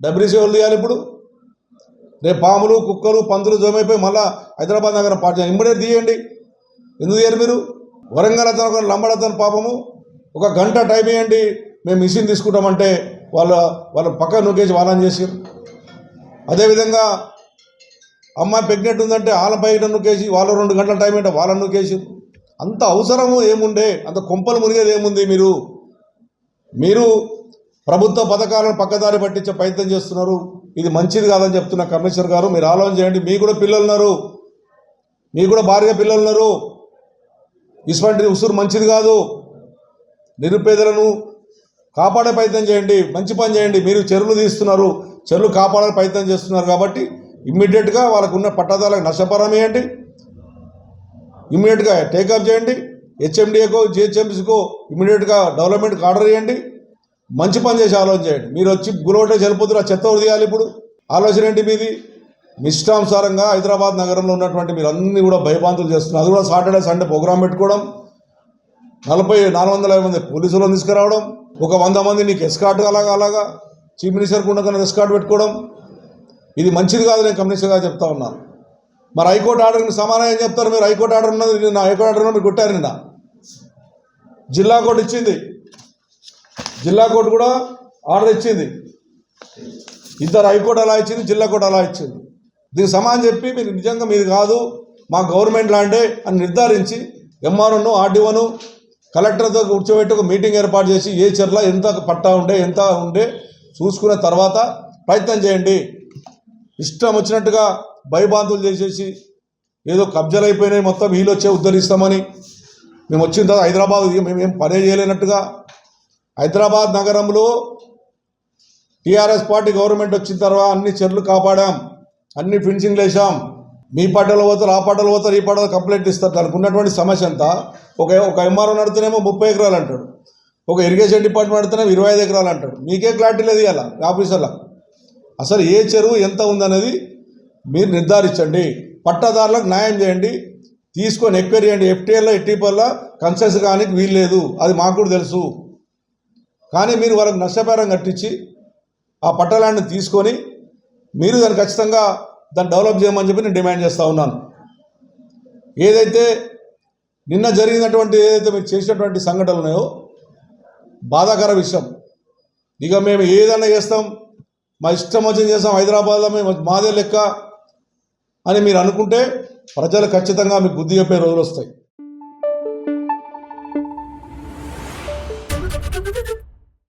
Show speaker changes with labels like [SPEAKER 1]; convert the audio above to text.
[SPEAKER 1] WC వాళ్ళు తీయాలి ఇప్పుడు? రేపు పాములు కుక్కలు పందులు జమైపోయి మళ్ళా హైదరాబాద్ నగరం పార్టీ ఇమ్మీడియట్ తీయండి. ఎందుకు తీయరు మీరు? వరంగల్ అతను ఒక లంబడ అతను పాపము. ఒక గంట టైం ఇవ్వండి. మేము మిషన్ తీసుకుంటామంటే వాళ్ళ వాళ్ళ పక్క నొక్కేసి వాళ్ళని చేసారు అదేవిధంగా అమ్మాయి ప్రెగ్నెంట్ ఉందంటే వాళ్ళ బయట నొక్కేసి వాళ్ళ రెండు గంటల టైం ఏంటో వాళ్ళని నొక్కేసి అంత అవసరము ఏముండే? అంత కొంపలు మునిగేది ఏముంది మీరు? మీరు ప్రభుత్వ పథకాలను పక్కదారి పట్టించే ప్రయత్నం చేస్తున్నారు. ఇది మంచిది కాదని చెప్తున్న కమిషనర్ గారు మీరు ఆలోచన చేయండి. మీకు కూడా పిల్లలు ఉన్నారు. మీకు కూడా భార్య పిల్లలు ఉన్నారు. ఇటువంటి ఉసురు మంచిది కాదు. నిరుపేదలను కాపాడే ప్రయత్నం చేయండి. మంచి పని చేయండి. మీరు చెరువులు తీస్తున్నారు. చెరువులు కాపాడే ప్రయత్నం చేస్తున్నారు కాబట్టి ఇమ్మీడియట్గా వాళ్ళకు ఉన్న పట్టదాలకు నష్టపరం వేయండి ఇమ్మీడియట్గా టేకప్ చేయండి. హెచ్ఎండిఏకో జిహెచ్ఎంసీకో ఇమ్మీడియట్గా డెవలప్మెంట్కి ఆర్డర్ చేయండి మంచి పని చేసి ఆలోచన చేయండి. మీరు వచ్చి గులవటే చనిపోతున్న చెత్త ఎవరు తీయాలి ఇప్పుడు? ఆలోచన ఏంటి మీది? మీ ఇష్టానుసారంగా హైదరాబాద్ నగరంలో ఉన్నటువంటి మీరు అన్ని కూడా భయభాంతులు చేస్తున్నారు. అది కూడా సాటర్డే సండే ప్రోగ్రామ్ పెట్టుకోవడం నలభై నాలుగు వందల యాభై మంది పోలీసులను తీసుకురావడం ఒక వంద మంది నీకు ఎస్కాట్ అలాగా అలాగా చీఫ్ మినిస్టర్కి ఉండకుండా ఎస్కాట్ పెట్టుకోవడం ఇది మంచిది కాదు నేను కమ్యూనిస్ట్గా చెప్తా ఉన్నాను మరి హైకోర్టు ఆర్డర్ని సమానం ఏం చెప్తారు మీరు? హైకోర్టు ఆర్డర్ ఉన్నది నిన్న హైకోర్టు ఆర్డర్ మీరు కొట్టారు నిన్న. జిల్లా కోర్టు ఇచ్చింది. జిల్లా కోర్టు కూడా ఆర్డర్ ఇచ్చింది. ఇద్దరు హైకోర్టు అలా ఇచ్చింది జిల్లా కోర్టు అలా ఇచ్చింది. దీనికి సమానం చెప్పి మీరు నిజంగా మీది కాదు మా గవర్నమెంట్ లాంటే అని నిర్ధారించి ఎంఆర్ఓను ఆర్డీఓను కలెక్టర్తో కూర్చోబెట్టి ఒక మీటింగ్ ఏర్పాటు చేసి ఏ చర్ల ఎంత పట్టా ఉండే ఎంత ఉండే చూసుకున్న తర్వాత ప్రయత్నం చేయండి. ఇష్టం వచ్చినట్టుగా భయబాంతులు చేసేసి ఏదో కబ్జాలు అయిపోయినాయి మొత్తం వీళ్ళు వచ్చే ఉద్ధరిస్తామని మేము వచ్చిన తర్వాత హైదరాబాద్ మేము ఏం పనే చేయలేనట్టుగా హైదరాబాద్ నగరంలో టీఆర్ఎస్ పార్టీ గవర్నమెంట్ వచ్చిన తర్వాత అన్ని చెర్లు కాపాడాం అన్ని ఫినిషింగ్లు వేసాం మీ పాటలు పోతారు ఆ పాటలు పోతారు ఈ పాటలు కంప్లైంట్ ఇస్తారు. దానికి ఉన్నటువంటి సమస్య అంతా ఒక ఒక ఎంఆర్ఓ నడితేనేమో ముప్పై ఎకరాలు అంటాడు. ఒక ఇరిగేషన్ డిపార్ట్మెంట్ నడితేనేమో ఇరవై ఐదు ఎకరాలు అంటాడు. మీకే క్లారిటీ లేదు ఇవాళ ఆఫీసర్ల. అసలు ఏ చెరువు ఎంత ఉందనేది మీరు నిర్ధారించండి. పట్టాదారులకు న్యాయం చేయండి. తీసుకొని ఎక్వైరీ చేయండి. ఎఫ్టీఎల్లో ఎట్టిపల్లో కన్సెస్ కానీ వీలు లేదు అది మాకు కూడా తెలుసు. కానీ మీరు వాళ్ళకి నష్టపరం కట్టించి ఆ పట్టలాన్ని తీసుకొని మీరు దాన్ని ఖచ్చితంగా దాన్ని డెవలప్ చేయమని చెప్పి నేను డిమాండ్ చేస్తూ ఉన్నాను. ఏదైతే నిన్న జరిగినటువంటి ఏదైతే మీరు చేసినటువంటి సంఘటనలు ఉన్నాయో బాధాకర విషయం. ఇక మేము ఏదైనా చేస్తాం మా ఇష్టం వచ్చింది చేస్తాం హైదరాబాద్లో మేము మాదే లెక్క అని మీరు అనుకుంటే ప్రజలు ఖచ్చితంగా మీకు బుద్ధి చెప్పే రోజులు వస్తాయి.